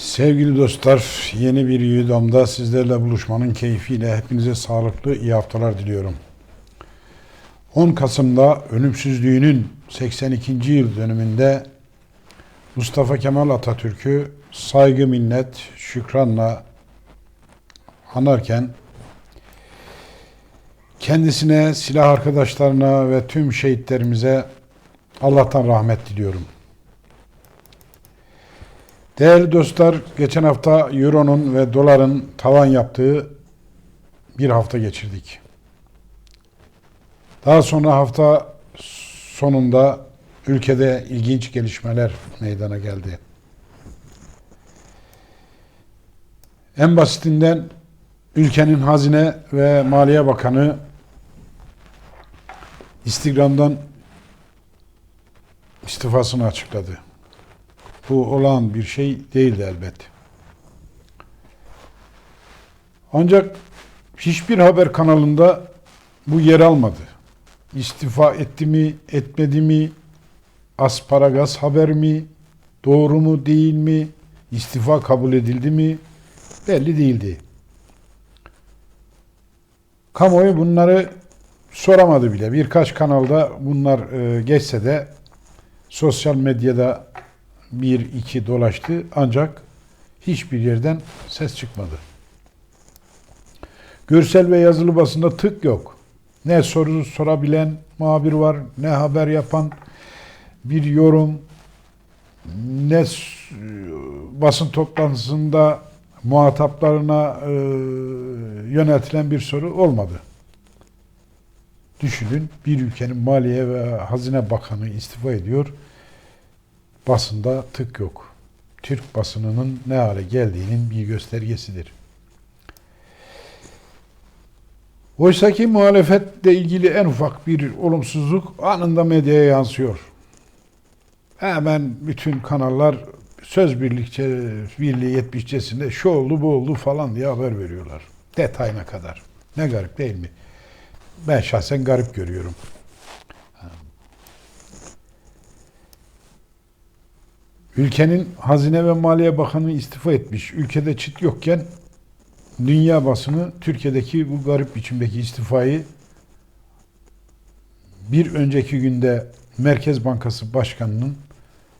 Sevgili dostlar, yeni bir Yudam'da sizlerle buluşmanın keyfiyle hepinize sağlıklı, iyi haftalar diliyorum. 10 Kasım'da ölümsüzlüğünün 82. yıl dönümünde Mustafa Kemal Atatürk'ü saygı, minnet, şükranla anarken kendisine, silah arkadaşlarına ve tüm şehitlerimize Allah'tan rahmet diliyorum. Değerli dostlar, geçen hafta Euro'nun ve doların tavan yaptığı bir hafta geçirdik. Daha sonra hafta sonunda ülkede ilginç gelişmeler meydana geldi. En basitinden ülkenin Hazine ve Maliye Bakanı Instagram'dan istifasını açıkladı. Bu olağan bir şey değildi elbet. Ancak hiçbir haber kanalında bu yer almadı. İstifa etti mi, etmedi mi, asparagas haber mi, doğru mu, değil mi, istifa kabul edildi mi belli değildi. Kamuoyu bunları soramadı bile. Birkaç kanalda bunlar e, geçse de sosyal medyada bir iki dolaştı ancak hiçbir yerden ses çıkmadı. Görsel ve yazılı basında tık yok. Ne soru sorabilen muhabir var, ne haber yapan bir yorum, ne basın toplantısında muhataplarına e, yöneltilen bir soru olmadı. Düşünün bir ülkenin Maliye ve Hazine Bakanı istifa ediyor basında tık yok. Türk basınının ne hale geldiğinin bir göstergesidir. Oysa ki muhalefetle ilgili en ufak bir olumsuzluk anında medyaya yansıyor. Hemen bütün kanallar söz birlikçe, birliği yetmişçesinde şu oldu bu oldu falan diye haber veriyorlar. Detayına kadar. Ne garip değil mi? Ben şahsen garip görüyorum. Ülkenin Hazine ve Maliye Bakanı istifa etmiş. Ülkede çıt yokken dünya basını Türkiye'deki bu garip biçimdeki istifayı bir önceki günde Merkez Bankası Başkanı'nın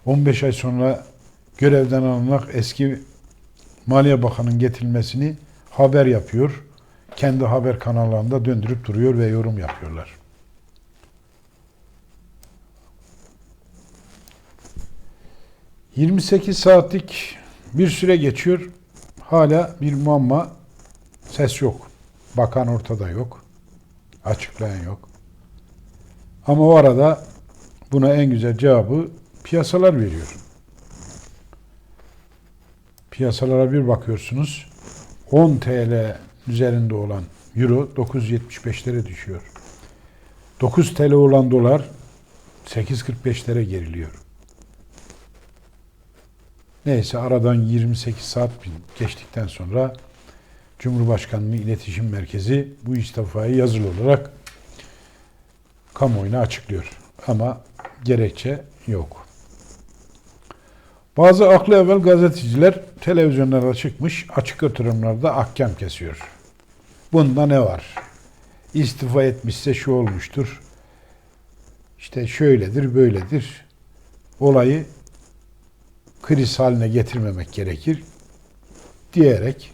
15 ay sonra görevden alınarak eski Maliye Bakanı'nın getirilmesini haber yapıyor. Kendi haber kanallarında döndürüp duruyor ve yorum yapıyorlar. ...28 saatlik bir süre geçiyor. Hala bir muamma ses yok. Bakan ortada yok. Açıklayan yok. Ama o arada buna en güzel cevabı piyasalar veriyor. Piyasalara bir bakıyorsunuz. 10 TL üzerinde olan euro 9.75'lere düşüyor. 9 TL olan dolar 8.45'lere geriliyor. Neyse aradan 28 saat geçtikten sonra Cumhurbaşkanlığı İletişim Merkezi bu istifayı yazılı olarak kamuoyuna açıklıyor. Ama gerekçe yok. Bazı aklı evvel gazeteciler televizyonlara çıkmış açık oturumlarda ahkam kesiyor. Bunda ne var? İstifa etmişse şu olmuştur. İşte şöyledir, böyledir. Olayı kriz haline getirmemek gerekir diyerek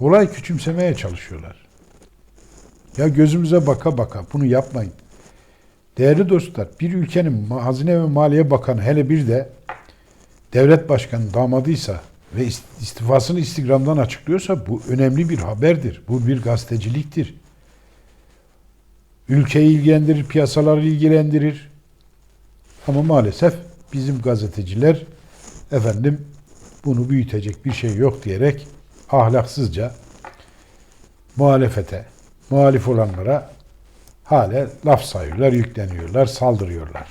olay küçümsemeye çalışıyorlar. Ya gözümüze baka baka bunu yapmayın. Değerli dostlar, bir ülkenin Hazine ve Maliye Bakanı hele bir de devlet başkanı damadıysa ve ist- istifasını Instagram'dan açıklıyorsa bu önemli bir haberdir. Bu bir gazeteciliktir. Ülkeyi ilgilendirir, piyasaları ilgilendirir. Ama maalesef bizim gazeteciler efendim bunu büyütecek bir şey yok diyerek ahlaksızca muhalefete, muhalif olanlara hale laf sayıyorlar, yükleniyorlar, saldırıyorlar.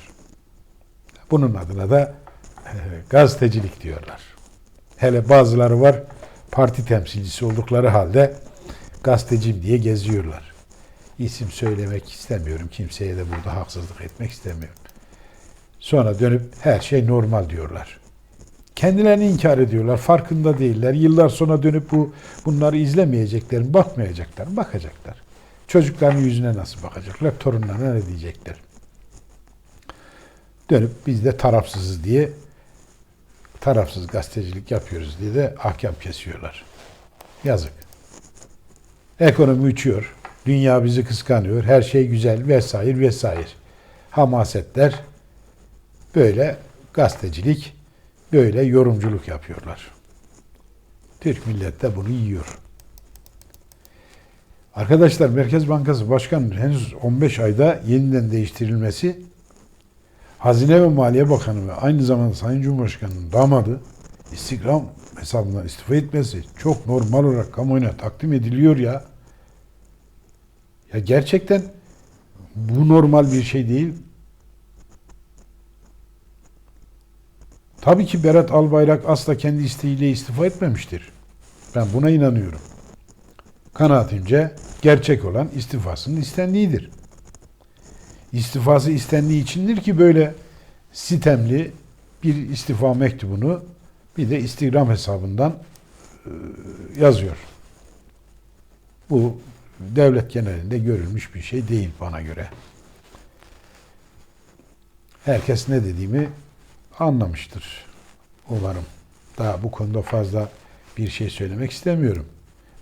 Bunun adına da e, gazetecilik diyorlar. Hele bazıları var parti temsilcisi oldukları halde gazeteciyim diye geziyorlar. İsim söylemek istemiyorum. Kimseye de burada haksızlık etmek istemiyorum. Sonra dönüp her şey normal diyorlar. Kendilerini inkar ediyorlar. Farkında değiller. Yıllar sonra dönüp bu bunları izlemeyecekler? Bakmayacaklar? Bakacaklar. Çocukların yüzüne nasıl bakacaklar? Torunlarına ne diyecekler? Dönüp biz de tarafsızız diye tarafsız gazetecilik yapıyoruz diye de ahkam kesiyorlar. Yazık. Ekonomi uçuyor. Dünya bizi kıskanıyor. Her şey güzel vesaire vesaire. Hamasetler böyle gazetecilik, böyle yorumculuk yapıyorlar. Türk millet de bunu yiyor. Arkadaşlar Merkez Bankası Başkanı henüz 15 ayda yeniden değiştirilmesi Hazine ve Maliye Bakanı ve aynı zamanda Sayın Cumhurbaşkanı'nın damadı istikram hesabından istifa etmesi çok normal olarak kamuoyuna takdim ediliyor ya. Ya gerçekten bu normal bir şey değil. Tabii ki Berat Albayrak asla kendi isteğiyle istifa etmemiştir. Ben buna inanıyorum. Kanaatimce gerçek olan istifasının istendiğidir. İstifası istendiği içindir ki böyle sitemli bir istifa mektubunu bir de Instagram hesabından e, yazıyor. Bu devlet genelinde görülmüş bir şey değil bana göre. Herkes ne dediğimi anlamıştır. Umarım. Daha bu konuda fazla bir şey söylemek istemiyorum.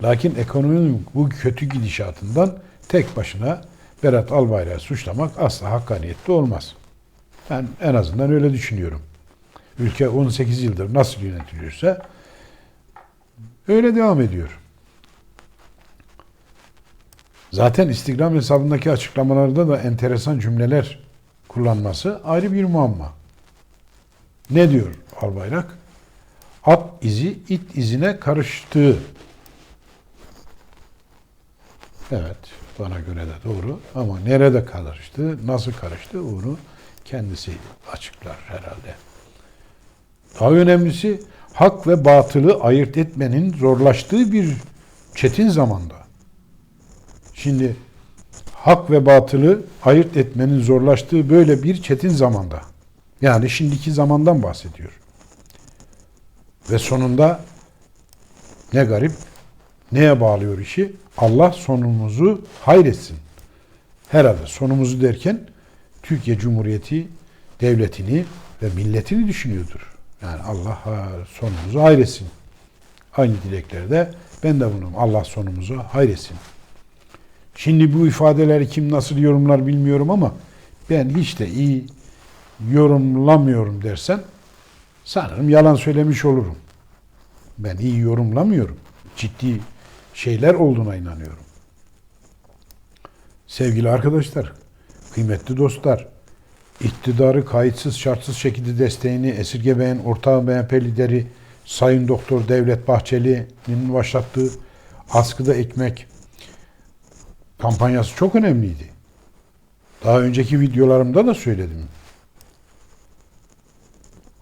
Lakin ekonominin bu kötü gidişatından tek başına Berat Albayrak'ı suçlamak asla hakkaniyetli olmaz. Ben en azından öyle düşünüyorum. Ülke 18 yıldır nasıl yönetiliyorsa öyle devam ediyor. Zaten Instagram hesabındaki açıklamalarda da enteresan cümleler kullanması ayrı bir muamma. Ne diyor Albayrak? At izi it izine karıştı. Evet, bana göre de doğru. Ama nerede karıştı, nasıl karıştı onu kendisi açıklar herhalde. Daha önemlisi hak ve batılı ayırt etmenin zorlaştığı bir çetin zamanda. Şimdi hak ve batılı ayırt etmenin zorlaştığı böyle bir çetin zamanda. Yani şimdiki zamandan bahsediyor. Ve sonunda ne garip neye bağlıyor işi? Allah sonumuzu hayretsin. Herhalde sonumuzu derken Türkiye Cumhuriyeti devletini ve milletini düşünüyordur. Yani Allah sonumuzu hayretsin. Aynı dileklerde ben de bunun Allah sonumuzu hayretsin. Şimdi bu ifadeleri kim nasıl yorumlar bilmiyorum ama ben hiç de iyi yorumlamıyorum dersen sanırım yalan söylemiş olurum. Ben iyi yorumlamıyorum. Ciddi şeyler olduğuna inanıyorum. Sevgili arkadaşlar, kıymetli dostlar, iktidarı kayıtsız şartsız şekilde desteğini esirgemeyen ortağı MHP lideri Sayın Doktor Devlet Bahçeli'nin başlattığı askıda ekmek kampanyası çok önemliydi. Daha önceki videolarımda da söyledim.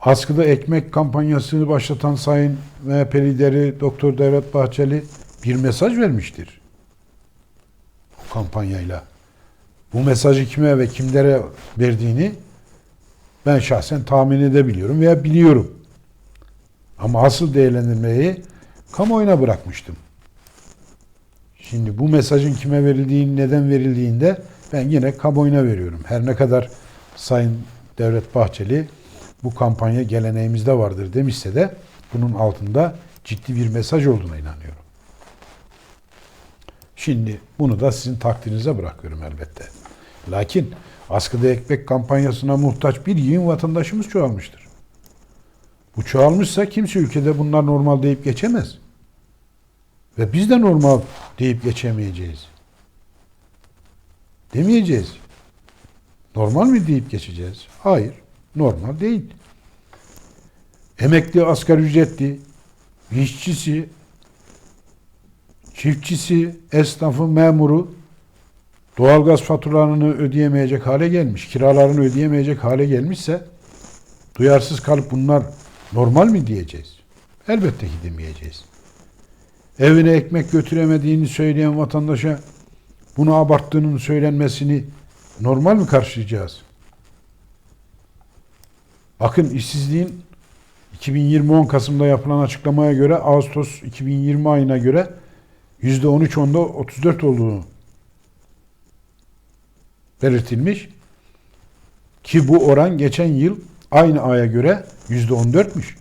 Askıda ekmek kampanyasını başlatan Sayın MHP lideri Doktor Devlet Bahçeli bir mesaj vermiştir. O kampanyayla. Bu mesajı kime ve kimlere verdiğini ben şahsen tahmin edebiliyorum veya biliyorum. Ama asıl değerlendirmeyi kamuoyuna bırakmıştım. Şimdi bu mesajın kime verildiğini, neden verildiğinde ben yine kamuoyuna veriyorum. Her ne kadar Sayın Devlet Bahçeli bu kampanya geleneğimizde vardır demişse de bunun altında ciddi bir mesaj olduğuna inanıyorum. Şimdi bunu da sizin takdirinize bırakıyorum elbette. Lakin askıda ekmek kampanyasına muhtaç bir yığın vatandaşımız çoğalmıştır. Bu çoğalmışsa kimse ülkede bunlar normal deyip geçemez. Ve biz de normal deyip geçemeyeceğiz. Demeyeceğiz. Normal mi deyip geçeceğiz? Hayır. Normal değil. Emekli, asgari ücretli, işçisi, çiftçisi, esnafı, memuru doğalgaz faturalarını ödeyemeyecek hale gelmiş, kiralarını ödeyemeyecek hale gelmişse duyarsız kalıp bunlar normal mi diyeceğiz? Elbette ki demeyeceğiz. Evine ekmek götüremediğini söyleyen vatandaşa bunu abarttığının söylenmesini normal mi karşılayacağız? Bakın işsizliğin 2020 10 Kasım'da yapılan açıklamaya göre Ağustos 2020 ayına göre %13 onda 34 olduğunu belirtilmiş. Ki bu oran geçen yıl aynı aya göre %14'müş.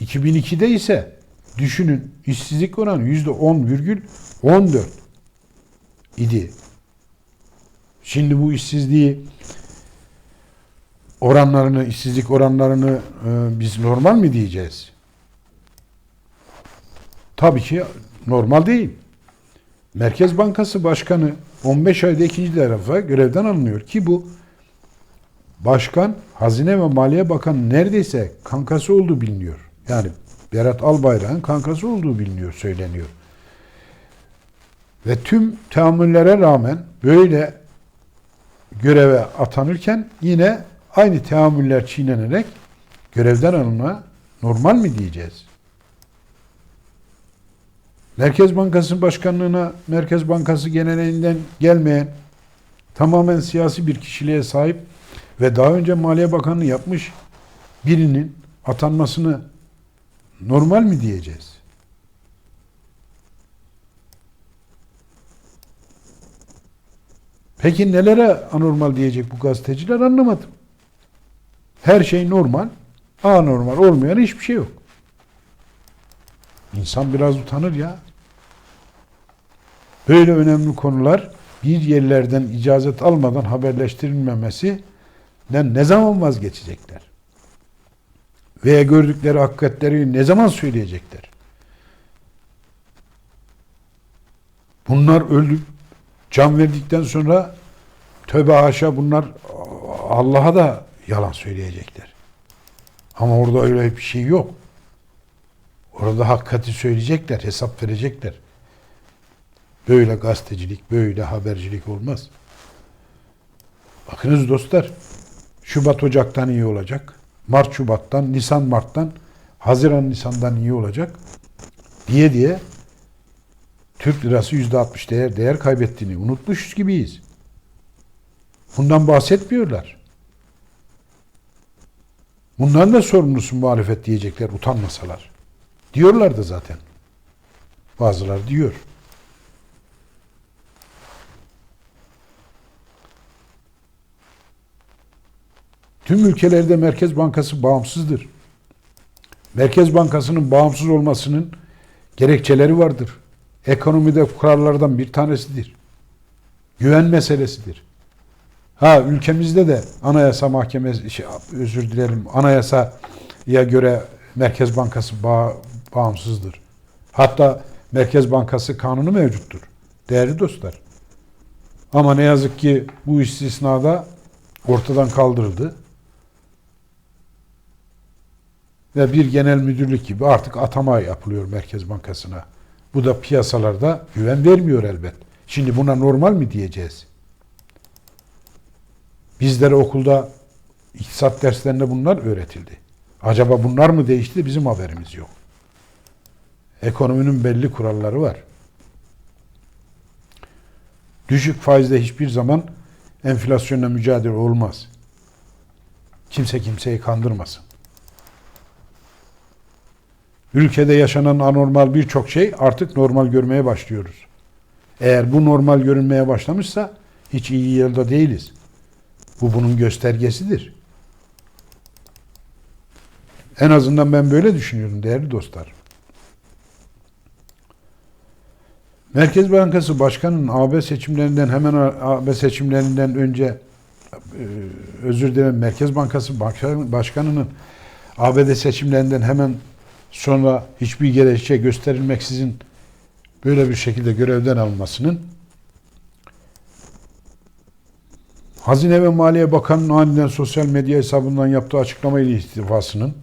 2002'de ise düşünün işsizlik oranı %10,14 idi. Şimdi bu işsizliği oranlarını, işsizlik oranlarını e, biz normal mi diyeceğiz? Tabii ki normal değil. Merkez Bankası Başkanı 15 ayda ikinci defa görevden alınıyor ki bu başkan Hazine ve Maliye Bakanı neredeyse kankası olduğu biliniyor. Yani Berat Albayrak'ın kankası olduğu biliniyor, söyleniyor. Ve tüm teamüllere rağmen böyle göreve atanırken yine aynı teamüller çiğnenerek görevden alınma normal mi diyeceğiz? Merkez Bankası Başkanlığına Merkez Bankası genelinden gelmeyen tamamen siyasi bir kişiliğe sahip ve daha önce Maliye Bakanlığı yapmış birinin atanmasını normal mi diyeceğiz? Peki nelere anormal diyecek bu gazeteciler anlamadım. Her şey normal, anormal olmayan hiçbir şey yok. İnsan biraz utanır ya. Böyle önemli konular bir yerlerden icazet almadan haberleştirilmemesi ne zaman vazgeçecekler? Veya gördükleri hakikatleri ne zaman söyleyecekler? Bunlar öldü, can verdikten sonra tövbe haşa bunlar Allah'a da yalan söyleyecekler. Ama orada öyle bir şey yok. Orada hakikati söyleyecekler, hesap verecekler. Böyle gazetecilik, böyle habercilik olmaz. Bakınız dostlar, Şubat Ocak'tan iyi olacak. Mart Şubat'tan, Nisan Mart'tan, Haziran Nisan'dan iyi olacak diye diye Türk lirası yüzde altmış değer, değer kaybettiğini unutmuş gibiyiz. Bundan bahsetmiyorlar. Bundan da sorumlusu muhalefet diyecekler utanmasalar. Diyorlar da zaten. Bazıları diyor. Tüm ülkelerde Merkez Bankası bağımsızdır. Merkez Bankası'nın bağımsız olmasının gerekçeleri vardır. Ekonomide kurallardan bir tanesidir. Güven meselesidir. Ha ülkemizde de Anayasa Mahkemesi şey, özür dilerim anayasaya göre Merkez Bankası bağ, bağımsızdır. Hatta Merkez Bankası kanunu mevcuttur. Değerli dostlar. Ama ne yazık ki bu istisnada ortadan kaldırıldı. Ve bir genel müdürlük gibi artık atama yapılıyor Merkez Bankası'na. Bu da piyasalarda güven vermiyor elbet. Şimdi buna normal mi diyeceğiz? Bizlere okulda iktisat derslerinde bunlar öğretildi. Acaba bunlar mı değişti? Bizim haberimiz yok. Ekonominin belli kuralları var. Düşük faizle hiçbir zaman enflasyonla mücadele olmaz. Kimse kimseyi kandırmasın. Ülkede yaşanan anormal birçok şey artık normal görmeye başlıyoruz. Eğer bu normal görünmeye başlamışsa hiç iyi yerde değiliz. Bu bunun göstergesidir. En azından ben böyle düşünüyorum değerli dostlar. Merkez Bankası Başkanı'nın AB seçimlerinden hemen AB seçimlerinden önce e, özür dilerim Merkez Bankası Başkanı'nın ABD seçimlerinden hemen sonra hiçbir gerekçe gösterilmeksizin böyle bir şekilde görevden alınmasının Hazine ve Maliye Bakanı'nın aniden sosyal medya hesabından yaptığı açıklamayla istifasının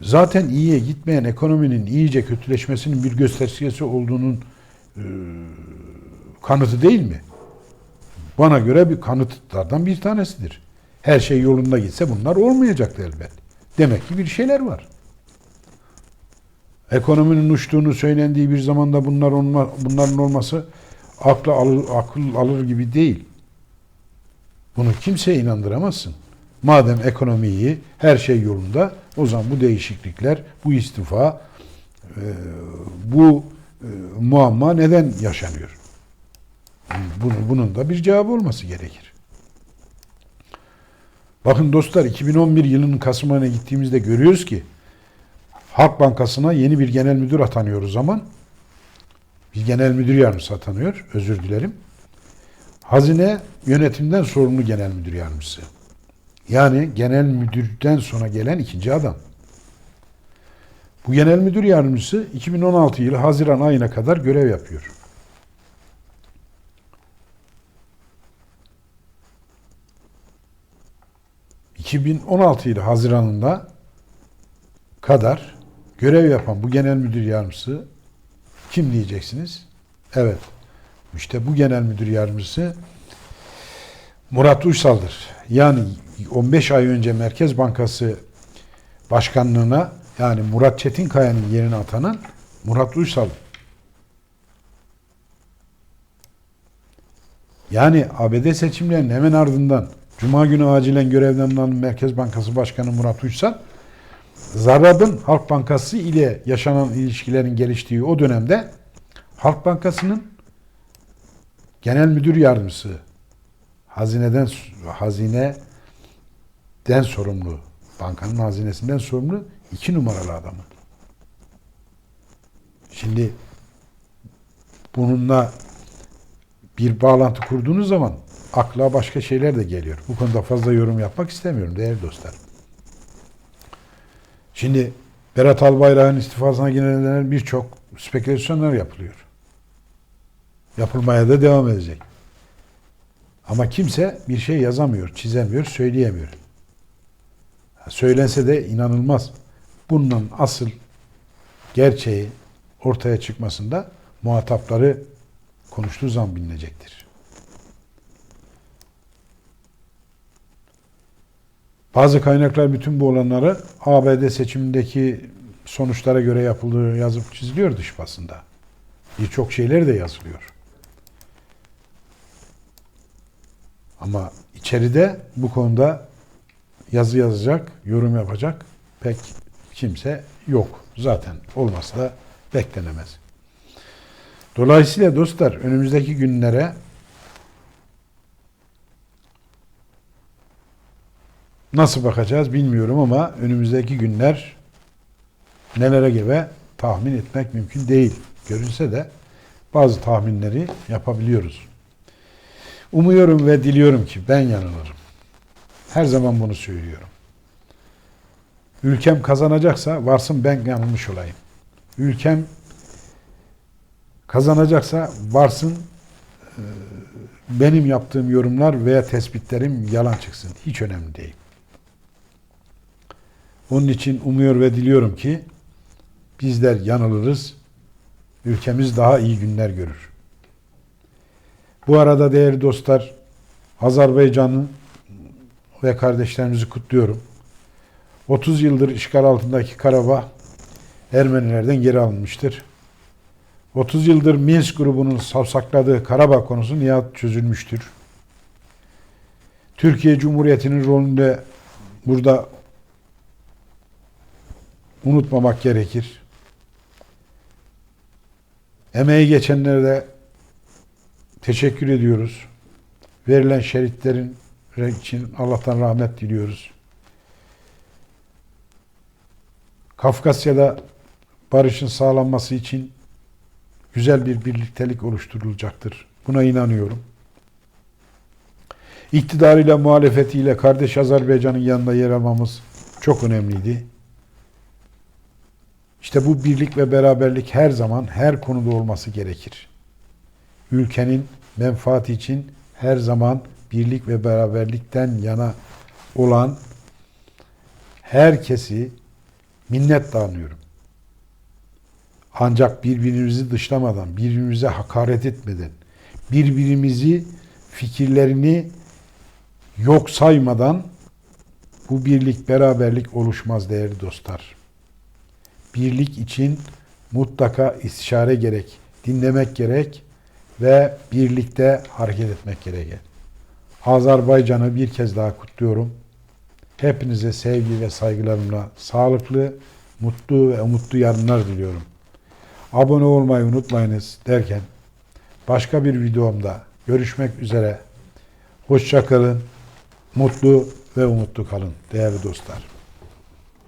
zaten iyiye gitmeyen ekonominin iyice kötüleşmesinin bir göstergesi olduğunun e, kanıtı değil mi? Bana göre bir kanıtlardan bir tanesidir. Her şey yolunda gitse bunlar olmayacaktı elbet. Demek ki bir şeyler var. Ekonominin uçtuğunu söylendiği bir zamanda bunlar olma, bunların olması akla alır, akıl alır gibi değil. Bunu kimseye inandıramazsın. Madem ekonomi iyi, her şey yolunda, O zaman bu değişiklikler, bu istifa, e, bu e, muamma neden yaşanıyor? Bunun, bunun da bir cevabı olması gerekir. Bakın dostlar 2011 yılının Kasım ayına gittiğimizde görüyoruz ki Halk Bankası'na yeni bir genel müdür atanıyor o zaman. Bir genel müdür yardımcısı atanıyor. Özür dilerim. Hazine yönetimden sorumlu genel müdür yardımcısı. Yani genel müdürden sonra gelen ikinci adam. Bu genel müdür yardımcısı 2016 yılı Haziran ayına kadar görev yapıyor. ...2016 yılı Haziran'ında kadar görev yapan bu genel müdür yardımcısı kim diyeceksiniz? Evet. İşte bu genel müdür yardımcısı Murat Uysal'dır. Yani 15 ay önce Merkez Bankası Başkanlığına yani Murat Çetinkaya'nın yerine atanan Murat Uysal. Yani ABD seçimlerinin hemen ardından Cuma günü acilen görevden alınan Merkez Bankası Başkanı Murat Uysal Zarrab'ın Halk Bankası ile yaşanan ilişkilerin geliştiği o dönemde Halk Bankası'nın genel müdür yardımcısı hazineden hazineden sorumlu bankanın hazinesinden sorumlu iki numaralı adamı. Şimdi bununla bir bağlantı kurduğunuz zaman akla başka şeyler de geliyor. Bu konuda fazla yorum yapmak istemiyorum değerli dostlar. Şimdi Berat Albayrak'ın istifasına genellenen birçok spekülasyonlar yapılıyor. Yapılmaya da devam edecek. Ama kimse bir şey yazamıyor, çizemiyor, söyleyemiyor. Söylense de inanılmaz. Bunun asıl gerçeği ortaya çıkmasında muhatapları konuştuğu zaman bilinecektir. Bazı kaynaklar bütün bu olanları ABD seçimindeki sonuçlara göre yapıldığı yazıp çiziliyor dış basında. Birçok şeyler de yazılıyor. Ama içeride bu konuda yazı yazacak, yorum yapacak pek kimse yok. Zaten olması da beklenemez. Dolayısıyla dostlar önümüzdeki günlere nasıl bakacağız bilmiyorum ama önümüzdeki günler nelere gibi tahmin etmek mümkün değil. Görünse de bazı tahminleri yapabiliyoruz. Umuyorum ve diliyorum ki ben yanılırım. Her zaman bunu söylüyorum. Ülkem kazanacaksa varsın ben yanılmış olayım. Ülkem kazanacaksa varsın e, benim yaptığım yorumlar veya tespitlerim yalan çıksın. Hiç önemli değil. Onun için umuyor ve diliyorum ki bizler yanılırız. Ülkemiz daha iyi günler görür. Bu arada değerli dostlar Azerbaycan'ı ve kardeşlerimizi kutluyorum. 30 yıldır işgal altındaki Karabağ Ermenilerden geri alınmıştır. 30 yıldır Minsk grubunun savsakladığı Karabağ konusu nihayet çözülmüştür. Türkiye Cumhuriyeti'nin rolünde burada unutmamak gerekir. Emeği geçenlere de teşekkür ediyoruz. Verilen şeritlerin için Allah'tan rahmet diliyoruz. Kafkasya'da barışın sağlanması için güzel bir birliktelik oluşturulacaktır. Buna inanıyorum. İktidarıyla, muhalefetiyle kardeş Azerbaycan'ın yanında yer almamız çok önemliydi. İşte bu birlik ve beraberlik her zaman her konuda olması gerekir. Ülkenin menfaati için her zaman birlik ve beraberlikten yana olan herkesi minnet dağınıyorum. Ancak birbirimizi dışlamadan, birbirimize hakaret etmeden, birbirimizi fikirlerini yok saymadan bu birlik, beraberlik oluşmaz değerli dostlar. Birlik için mutlaka istişare gerek, dinlemek gerek ve birlikte hareket etmek gerekir. Azerbaycan'ı bir kez daha kutluyorum. Hepinize sevgi ve saygılarımla sağlıklı, mutlu ve umutlu yarınlar diliyorum. Abone olmayı unutmayınız derken başka bir videomda görüşmek üzere. Hoşça kalın, mutlu ve umutlu kalın değerli dostlar.